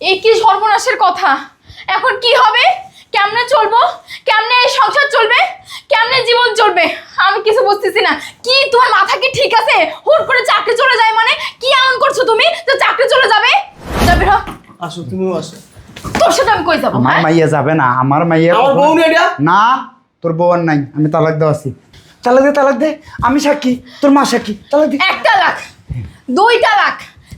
এ কি সর্বনাশের কথা? এখন কি হবে? কেমনে চলবো? কেমনে এই সংসার চলবে? কেমনে জীবন চলবে? আমি কিছু বুঝতেছি না। কি তোমার মাথা কি ঠিক আছে? হুট করে চাকরি চলে যায় মানে? কি এমন করছ তুমি তো চাকরি চলে যাবে? যাবে হ। আসো তুমিও আসো। তোর সাথে আমি কই যাব আমার হ্যাঁ? মাইয়া যাবে না আমার মাইয়া আমার বউ না এটা? না তোর বউ আর নাই আমি তালাক দেওয়া আছি। তালাক দে তালাক দে। আমি সাক্ষী তোর মা সাক্ষী। তালাক দে। একটা লাখ দুইটা লাখ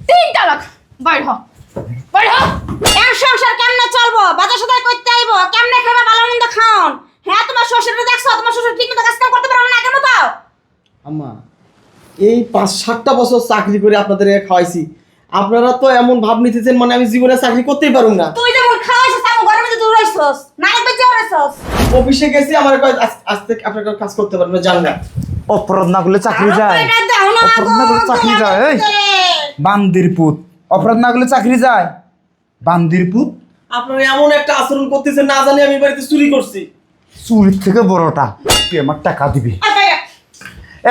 তিনটা লাখ। বাইর হ। বাইর হ সংসার কেমনে চলবো? বাজার সদাই করতে আইবো। কেমনে খাবে ভালো মন্দ খাওন। হ্যাঁ তোমার শ্বশুরটা দেখছ? তোমার শ্বশুর ঠিক কাজ কাম করতে পারো না আগের মতো? আম্মা এই পাঁচ সাতটা বছর চাকরি করে আপনাদের খাওয়াইছি। আপনারা তো এমন ভাব নিতেছেন মানে আমি জীবনে চাকরি করতেই পারুম না। তুই যেমন খাওয়াইছিস তেমন ঘরের মধ্যে দূর হইছস বেঁচে হইছস অফিসে গেছি আমার কয় আজ- আজ থেকে আপনার কাজ করতে পারবেন না জান না। অপরাধ না করলে চাকরি যায়। অপরাধ না করলে চাকরি যায় এই। বান্দির পুত। অপরাধ না করলে চাকরি যায়। বান্দির পুত। আপনারা এমন একটা আচরণ করতেছেন না জানি আমি বাড়িতে চুরি করছি। চুরির থেকে বড়টা তুই আমার টাকা দিবি।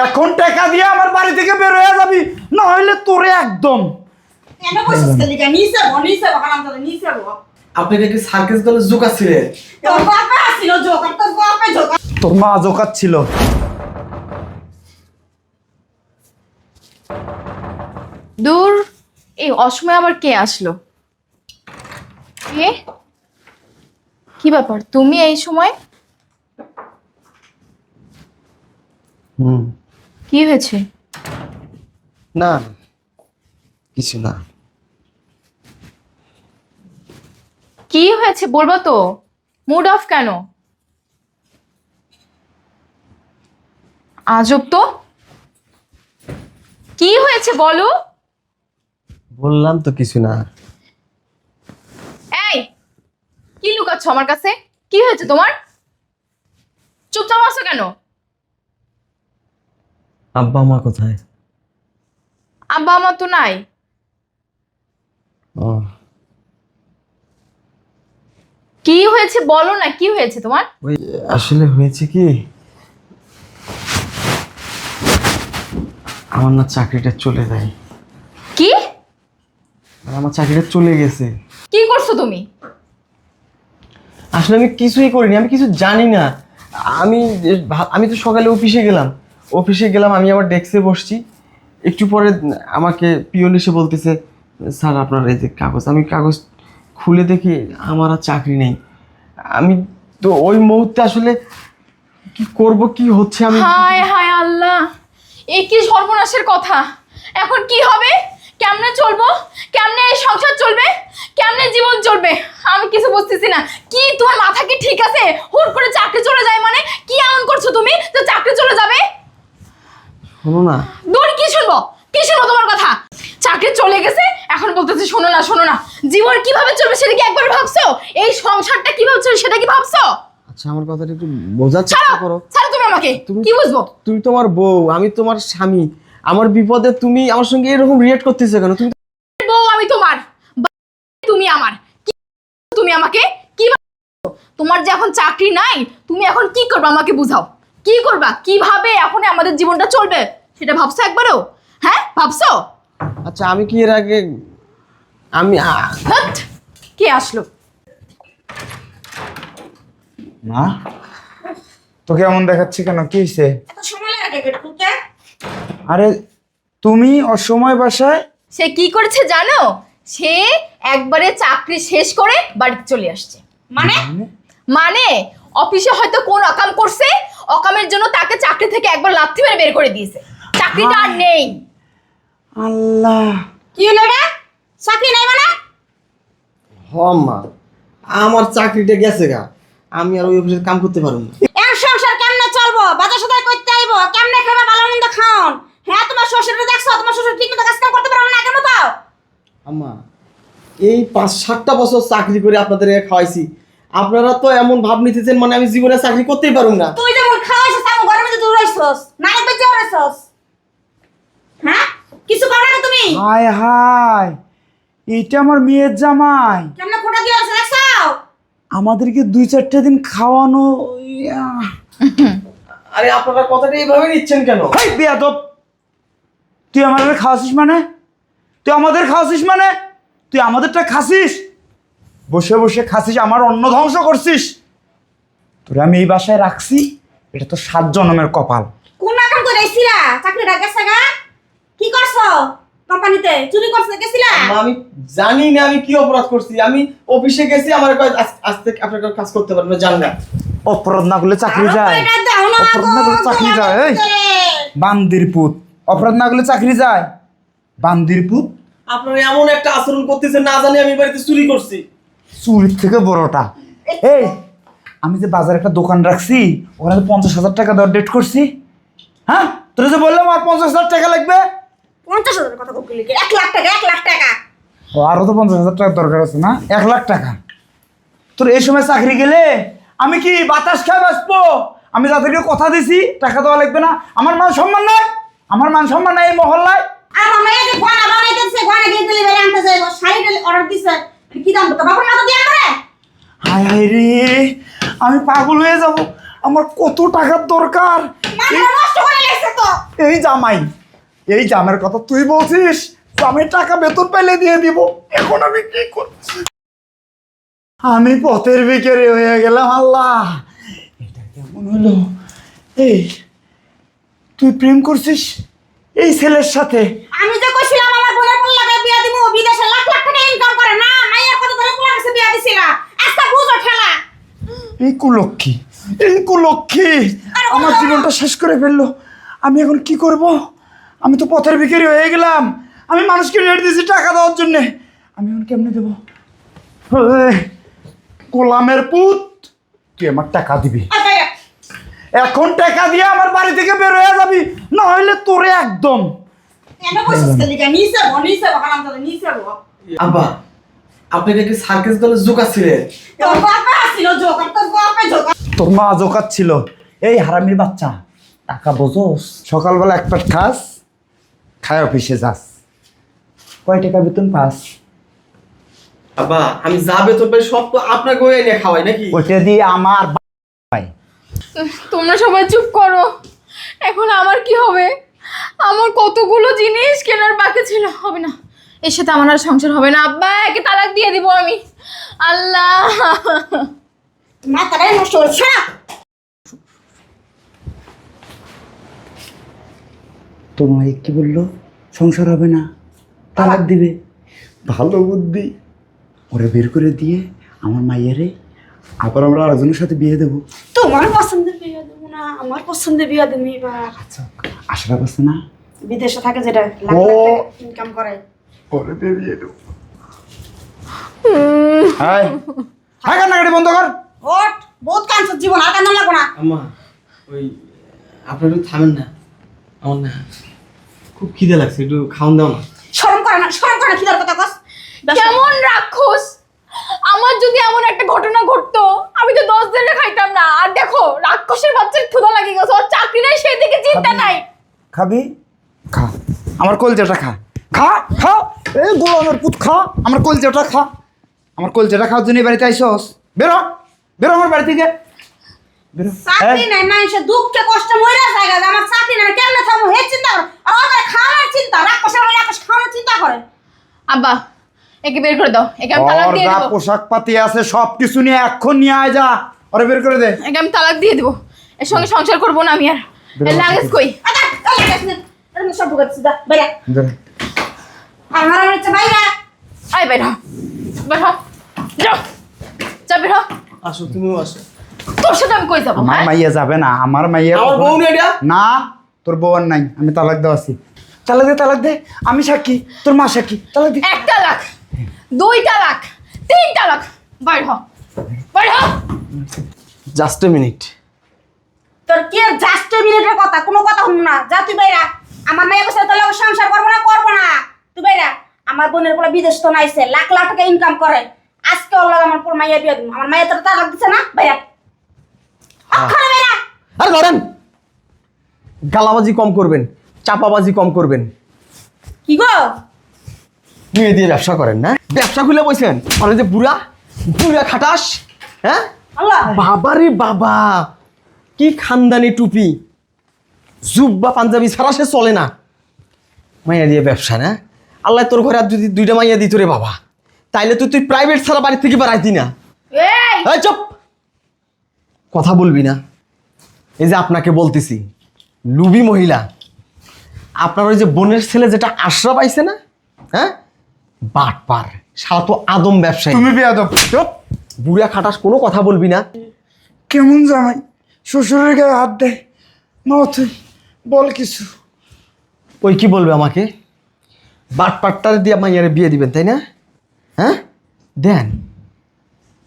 এখন টাকা দিয়ে আমার বাড়ি থেকে বের হয়ে যাবি না হলে তোরে একদম। আপনাকে কি সার্কেস দলে জোকা ছিলেন তোর মা জোকাত ছিল। দূর। এই অসময়ে আবার কে আসলো? কে? কি ব্যাপার? তুমি এই সময়? হুম। কি হয়েছে? না কিছু না। কি হয়েছে বলব তো? মুড অফ কেন? আজব তো। কি হয়েছে বলো? বললাম তো কিছু না। এই কি লুকাচ্ছ আমার কাছে? কি হয়েছে তোমার? চুপচাপ আছো কেন? আব্বা মা কোথায়? আব্বা আমার তো নাই। ও। কি হয়েছে বলো না কি হয়েছে তোমার? ওই আসলে হয়েছে কি? আমার না চাকরিটা চলে যায়। কি? আর আমার চাকরিটা চলে গেছে। কি করছ তুমি? আসলে আমি কিছুই করিনি আমি কিছু জানি না। আমি আমি তো সকালে অফিসে গেলাম। অফিসে গেলাম আমি আমার ডেস্কে বসছি। একটু পরে আমাকে পিওন এসে বলতেছে স্যার আপনার এই যে কাগজ আমি কাগজ খুলে দেখি আমার আর চাকরি নেই। আমি তো ওই মুহূর্তে আসলে কি করব কি হচ্ছে আমি হায় হায় আল্লাহ! এ কি সর্বনাশের কথা। এখন কি হবে? কেমনে চলবো? কেমনে এই সংসার চলবে? কেমনে জীবন চলবে? আমি কিছু বুঝতেছি না। কি তোমার মাথা কি ঠিক আছে? হুট করে চাকরি চলে যায় মানে? কি এমন করছ তুমি তো চাকরি চলে যাবে? শোনো না। দূর কি শুনব? কি শুনব তোমার কথা? চাকরি চলে গেছে? এখন বলতেছে শোনো না শোনো না। জীবন কীভাবে চলবে সেটা কি একবার ভাবছ? এই সংসারটা কীভাবে চলবে সেটা কি ভাবছ? আচ্ছা আমার কথাটা একটু বোঝার চেষ্টা করো। ছাড়ো তুমি আমাকে। তুমি- কি বুঝব? তুমি তোমার বউ আমি তোমার স্বামী। আমার বিপদে তুমি আমার সঙ্গে এরকম রিয়েক্ট করতেছো কেন? তুমি বউ আমি তোমার। তুমি আমার। কি তুমি আমাকে? কি? তোমার যে এখন চাকরি নাই তুমি এখন কি করবে আমাকে বুঝাও। কি করবা? কীভাবে এখন আমাদের জীবনটা চলবে? সেটা ভাবছ একবারও? হ্যাঁ? ভাবছ? আচ্ছা আমি কি এর আগে আমি কে আসলো? মা? তোকে এমন দেখাচ্ছি কেন? কি হয়েছে এত সময় লাগে গেট খুলতে আরে তুমি অসময় বাসায় সে কি করেছে জানো? সে একবারে চাকরি শেষ করে বাড়িতে চলে আসছে। মানে? মানে? অফিসে হয়তো কোন অকাম করছে অকামের জন্য তাকে চাকরি থেকে একবার লাথি মেরে বের করে দিয়েছে। চাকরিটা আর নেই। আল্লাহ। কি হলো রে? চাকরি নাই মানে? হ মা। আমার চাকরিটা গেছে গা। আমি আর ওই অফিসে কাম করতে পারব না। এর সংসার কেমনে চলবো? বাজার সদাই করতে আইবো? কেমনে খাবে ভালো মন্দ খাওন। দেখছ তোমার শ্বশুর ঠিক মতো কাজ কাম করতে পারো না আগের মতো? আম্মা এই পাঁচ সাতটা বছর চাকরি করে আপনাদের খাওয়াইছি। আপনারা তো এমন ভাব নিতেছেন মানে আমি জীবনে চাকরি করতেই পারব না। তুই যেমন খাওয়াইছিস তেমন ঘরের মধ্যে দূর হইছস বেঁচে হইছস হ্যাঁ? কিছু করো না তুমি। হায় হায় এটা আমার মেয়ের জামাই। কেমনে খোটা দিয়ে আছে দেখছ? আমাদেরকে দুই চারটে দিন খাওয়ানো আরে আপনারা কথাটা এইভাবে নিচ্ছেন কেন? বেয়াদব। তুই আমাদের খাওয়াছিস মানে? তুই আমাদের খাওয়াছিস মানে? তুই আমাদেরটা খাসিস? বসে বসে খাসিস আমার অন্ন ধ্বংস করছিস। তোরে আমি এই বাসায় রাখছি এটা তো সাত জনমের কপাল। কোন কাম করে আইছিলা চাকরিটা গেছে গা। কি করছ? কোম্পানিতে চুরি করছে গেছিলা? আমি জানি না আমি কি অপরাধ করছি। আমি অফিসে গেছি আমার কয় আজ- থেকে আপনার কাজ করতে পারবেন না জান না। অপরাধ না করলে চাকরি যায়। অপরাধ না করলে চাকরি যায় এই। বান্দির পুত। অপরাধ না করলে চাকরি যায়। বান্দির পুত। আপনারা এমন একটা আচরণ করতেছেন না জানি আমি বাড়িতে চুরি করছি। চুরির থেকে বড়টা। এই আমি যে বাজারে একটা দোকান রাখছি ওখানে তো পঞ্চাশ হাজার টাকা দেওয়ার ডেট করছি হ্যাঁ? তোর যে বললাম আর পঞ্চাশ হাজার টাকা লাগবে? পঞ্চাশ হাজার কথা? এক লাখ টাকা এক লাখ টাকা। ও আরও তো পঞ্চাশ হাজার টাকা দরকার আছে না? এক লাখ টাকা। তোর এই সময় চাকরি গেলে আমি কি বাতাস খাই বাঁচবো? আমি যাদেরকে কথা দিছি টাকা দেওয়া লাগবে না। আমার মান সম্মান নাই? আমার মান সম্মান নাই এই মহল্লায়? আমার মেয়ে যে গয়না বানাইতেছে দিয়ে দিলে বেরে আনতে যাইব শাড়ি অর্ডার দিছে। কি দাম তো বাবার মাথা দিয়ে আনবে হায় হায় রে আমি পাগল হয়ে যাব। আমার কত টাকার দরকার? নষ্ট করে লেগেছে তো। এই জামাই এই জামের কথা তুই বলছিস? আমি টাকা বেতন পেলে দিয়ে দিব। এখন আমি কি করব আমি পথের ভিখারি হয়ে গেলাম আল্লাহ। এটা কেমন হলো? এই তুই প্রেম করছিস? এই ছেলের সাথে। আমি যে কইছিলাম আমার বোনের কোন লাগে বিয়া দিমু বিদেশে লাখ লাখ টাকা ইনকাম করে। না মাইয়ার কত ধরে কোন কাছে বিয়া দিছিলা। আজকে বুঝো ঠেলা। এই কুলক্ষী এই কুলক্ষী। আমার জীবনটা শেষ করে ফেলল। আমি এখন কি করব? আমি তো পথের ভিখারি হয়ে গেলাম। আমি মানুষকে রেট দিয়েছি টাকা দেওয়ার জন্যে। আমি এখন কেমনে দেবো? ওই, গোলামের পুত তুই আমার টাকা দিবি। আচ্ছা এখন টাকা দিয়ে আমার বাড়ি থেকে বের হয়ে যাবি। না হলে তোরে একদম। আব্বা আপনাকে কি সার্কেস দলে জোকাচ্ছিলেন তোর মা এই হারামির বাচ্চা টাকা বোঝোস। সকালবেলা এক প্লেট খাস খায় অফিসে যাস। কয় টাকা বেতন পাস? আব্বা আমি যা বেতন পাই সব তো আপনাকে নিয়ে খাওয়াই নাকি? ওইটা দিয়ে আমার তোমরা সবাই চুপ করো। এখন আমার কি হবে? আমার কতগুলো জিনিস কেনার বাকি ছিল হবে না। এর সাথে আমার আর সংসার হবে না। আব্বা একে তালাক দিয়ে দিব আমি। আল্লাহ। মাথাটাই নষ্ট করছে না তোর কি বলল? সংসার হবে না তালাক দিবে। ভালো বুদ্ধি। ওরে বের করে দিয়ে আমার মাইয়ারে আবার আমরা আরেকজনের সাথে বিয়ে দেবো। তোমার পছন্দের বিয়া দেবো না আমার পছন্দের বিয়া দেবো এবার আচ্ছা আশীর্বাদ আছে না? বিদেশে থাকে যেটা লাখ। লাখ ইনকাম করে। দিয়ে বিয়ে দেবো। হাই। হাই কান্নাকাটি বন্ধ কর। ওট বহুত কাঁদছো জীবন আর কান্না লাগবো না। আম্মা ওই আপনি একটু থামেন না। আমার না খুব খিদে লাগছে একটু খাওয়ান দাও না। শরম করে না শরম করে না খিদার কথা কস। কেমন রাক্ষস আমার যদি এমন একটা ঘটনা ঘটতো আমি তো দশ দিনে খাইতাম দেখো রাক্ষসের বাচ্চার ক্ষুধা লাগে গেছে ওর চাকরি নাই সেই দিকে চিন্তা নাই। খাবি? খা। আমার কলজাটা খা। খা খা। এই গোলামের পুত খা। আমার কলজাটা খা। আমার কলজাটা খাওয়ার জন্য বাড়িতে আইসস। বেরো বেরো আমার বাড়ি থেকে। বেরো। চাকরি নাই মানুষের দুঃখে কষ্ট মরে জায়গা আমার চাকরি নাই কেমনে থাকব হে চিন্তা করে। আর ওদের খাওয়ানোর চিন্তা রাক্ষসের বাড়ি রাক্ষস খাওয়ানোর চিন্তা করে। আব্বা একে বের করে দাও। একে আমি তালাক দিয়ে যা পোশাক পাতি আছে সব কিছু নিয়ে এখন নিয়ে আয় যা। ওরে বের করে দে। একে আমি তালাক দিয়ে দেবো। এর সঙ্গে সংসার করব না আমি আর। এর লাগেজ কই? সব বাইরে। আর বাইরে। আয় বের হ। বের হ। যাও যা বের হ। আসো তুমিও আসো। তোর সাথে আমি কই যাব আমার হ্যাঁ? মাইয়া যাবে না আমার মাইয়া আমার বউ নেই না তোর বউ আর নাই আমি তালাক দেওয়া আছি। তালাক দে তালাক দে আমি সাক্ষী তোর মা সাক্ষী তালাক দে। একটা লাখ দুইটা লাখ তিনটা লাখ। বাইর হ। বাইর হ। জাস্ট এ মিনিট তোর কি জাস্ট এ মিনিটের কথা? কোনো কথা শুন না। যা তুই বাইরা। আমার মেয়ে বসে তোর লগে সংসার করব না করব না। তুই বাইরা আমার বোনের বলে বিদেশ তো নাইছে লাখ লাখ টাকা ইনকাম করে। আজকে ওর লগে আমার পুরো মাইয়া বিয়ে দিব। আমার মাইয়া তোর তালাক দিছে না বাইরা। অক্ষরে বাইরা আরে ধরেন গালাবাজি কম করবেন চাপাবাজি কম করবেন। কি গো? মেয়ে দিয়ে ব্যবসা করেন না? ব্যবসা খুলে বসেন। মানে যে বুড়া বুড়া খাটাস হ্যাঁ? বাবারে বাবা কি খানদানি টুপি। জুব্বা পাঞ্জাবি ছাড়া সে চলে না। মাইয়া দিয়ে ব্যবসা না? আল্লাহ তোর ঘরে আর যদি দুইটা মাইয়া দিত রে বাবা তাইলে তুই তুই প্রাইভেট ছাড়া বাড়ি থেকে বেড়াইতি না এই! এই কথা বলবি না। এই যে আপনাকে বলতেছি লুবি মহিলা আপনার ওই যে বোনের ছেলে যেটা আশ্রয় পাইছে না? হ্যাঁ? বাট পার সারা তো আদম ব্যবসায়ী। তুমি বেয়াদব। চুপ! বুড়া খাটাস কোনো কথা বলবি না। কেমন জামাই? শ্বশুরের গায়ে হাত দেয় না তুই বল কিছু। ওই কি বলবে আমাকে? বাট পাটটার দিয়ে মাইয়ারে বিয়ে দিবেন তাই না? হ্যাঁ? দেন।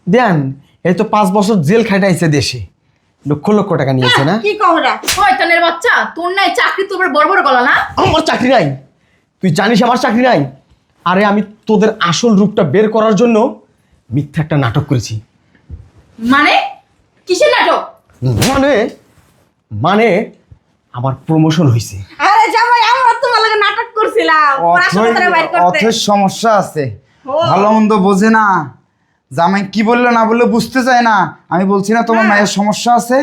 দেন এই তো পাঁচ বছর জেল খাটাইছে দেশে। লক্ষ লক্ষ টাকা নিয়েছে না? কি কহরা? শয়তানের বাচ্চা তোর নাই চাকরি তোর বড় বড় গলা না? আমার চাকরি নাই। তুই জানিস আমার চাকরি নাই? আরে আমি তোদের আসল রূপটা বের করার জন্য মিথ্যা একটা নাটক করেছি। মানে? কিসের নাটক? মানে মানে আমার প্রমোশন হয়েছে আরে জামাই আমরা তোমার লাগে নাটক করছিলাম। পড়াশোনা করে বাইর করতে। অথের সমস্যা আছে। ভালো মন্দ বোঝে না। জামাই কি বলল না বললে বুঝতে চায় না। আমি বলছি না তোমার মায়ের সমস্যা আছে?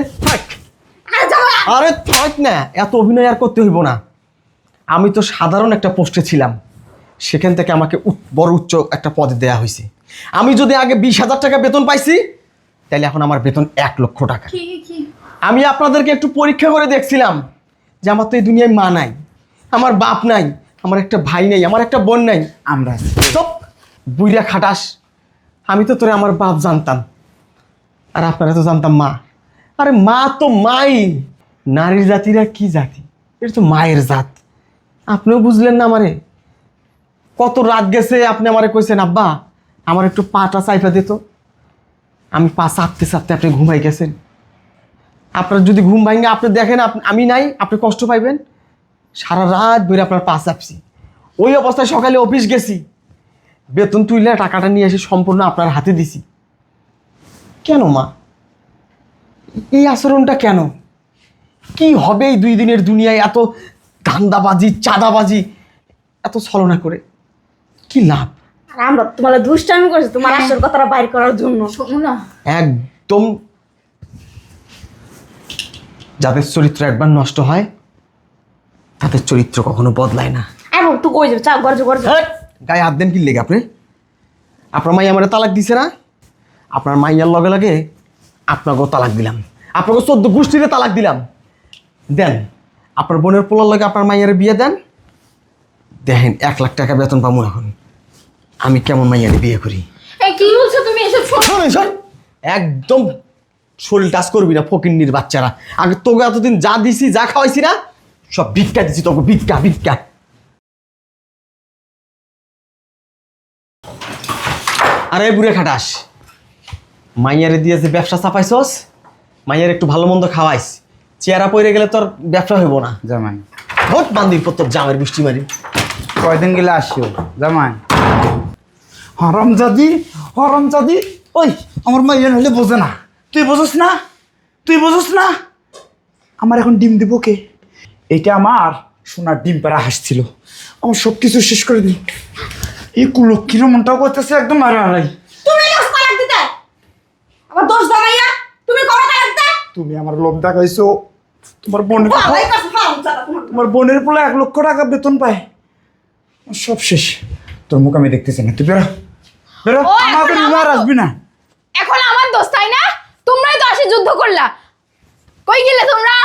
আরে থাক না এত অভিনয় আর করতে হইব না। আমি তো সাধারণ একটা পোস্টে ছিলাম। সেখান থেকে আমাকে বড় উচ্চ একটা পদে দেয়া হয়েছে আমি যদি আগে বিশ হাজার টাকা বেতন পাইছি তাহলে এখন আমার বেতন এক লক্ষ টাকা। কি কি আমি আপনাদেরকে একটু পরীক্ষা করে দেখছিলাম যে আমার তো এই দুনিয়ায় মা নাই আমার বাপ নাই আমার একটা ভাই নাই আমার একটা বোন নাই। আমরা চপ বুইরা খাটাস। আমি তো তোরে আমার বাপ জানতাম। আর আপনারা তো জানতাম মা। আরে মা তো মাই। নারীর জাতিরা কি জাতি? এটা তো মায়ের জাত। আপনিও বুঝলেন না আমারে। কত রাত গেছে আপনি আমারে কইছেন আব্বা আমার একটু পাটা চাইপা দিত। আমি পা চাপতে চাপতে আপনি ঘুমাই গেছেন। আপনার যদি ঘুম ভাঙে, আপনি দেখেন আমি নাই, আপনি কষ্ট পাইবেন। সারা রাত ধরে আপনার পা চাপছি। ওই অবস্থায় সকালে অফিস গেছি। বেতন তুইলে টাকাটা নিয়ে এসে সম্পূর্ণ আপনার হাতে দিছি। কেন মা? এই আচরণটা কেন? কি হবে এই দুই দিনের দুনিয়ায় এত ধান্দাবাজি, চাঁদাবাজি, এত ছলনা করে? কি লাভ? আমরা তোমার দুষ্টামি করছি তোমার আসল কথাটা বাইর করার জন্য। শোনো না। একদম যাদের চরিত্র একবার নষ্ট হয় তাদের চরিত্র কখনো বদলায় না। আর বাবু, তুই কই যাবে? চা গরজ গরজ হ্যাঁ, গায়ে হাত দেন কি লেগে আপনি? আপনার মাই আমার তালাক দিছে না? আপনার মাইয়ার লগে লগে আপনাকেও তালাক দিলাম। আপনাকে চোদ্দ গোষ্ঠীতে তালাক দিলাম। দেন আপনার বোনের পোলার লগে আপনার মাইয়ারে বিয়ে দেন। দেখেন এক লাখ টাকা বেতন পাবো এখন। আমি কেমন মাইয়ারে বিয়ে করি? এই কি বলছো তুমি এসব শোনো? শোন, শোন, একদম শরীর টাচ করবি না ফকিন্নির বাচ্চারা। আগে তোকে এতদিন যা দিছি যা খাওয়াইছি না সব ভিক্ষা দিছি তোকে ভিক্ষা ভিক্ষা। আরে বুড়ে খাটাস। মাইয়ারে দিয়ে যে ব্যবসা চাপাইছস মাইয়ার একটু ভালো মন্দ খাওয়াইস। চেহারা পড়ে গেলে তোর ব্যবসা হইব না। জামাই। ভোট বান্দির পর তোর জামের বৃষ্টি মারি। কয়দিন গেলে আসিও? জামাই। হরম জাদি হরম জাদি ওই আমার মা ইয়ে হলে বোঝে না। তুই বোঝস না? তুই বোঝস না? আমার এখন ডিম দিব কে? এটা আমার সোনার ডিম পাড়া হাসছিল আমার সব কিছু শেষ করে দিই এই কুলক্ষীর মনটাও করতেছে একদম মারা হারাই আবার দোষ দামাইয়া তুমি কবে তুমি আমার লোভ দেখাইছো। তোমার বোনের তোমার বোনের পোলা এক লক্ষ টাকা বেতন পায়। সব শেষ। তোর মুখ আমি দেখতেছি না। তুই বেরো। বেরো ও, এখন আমার তো- আসবি না। এখন আমার দোষ তাই না? তোমরাই তো আসে যুদ্ধ করলা। কই গেলে তোমরা?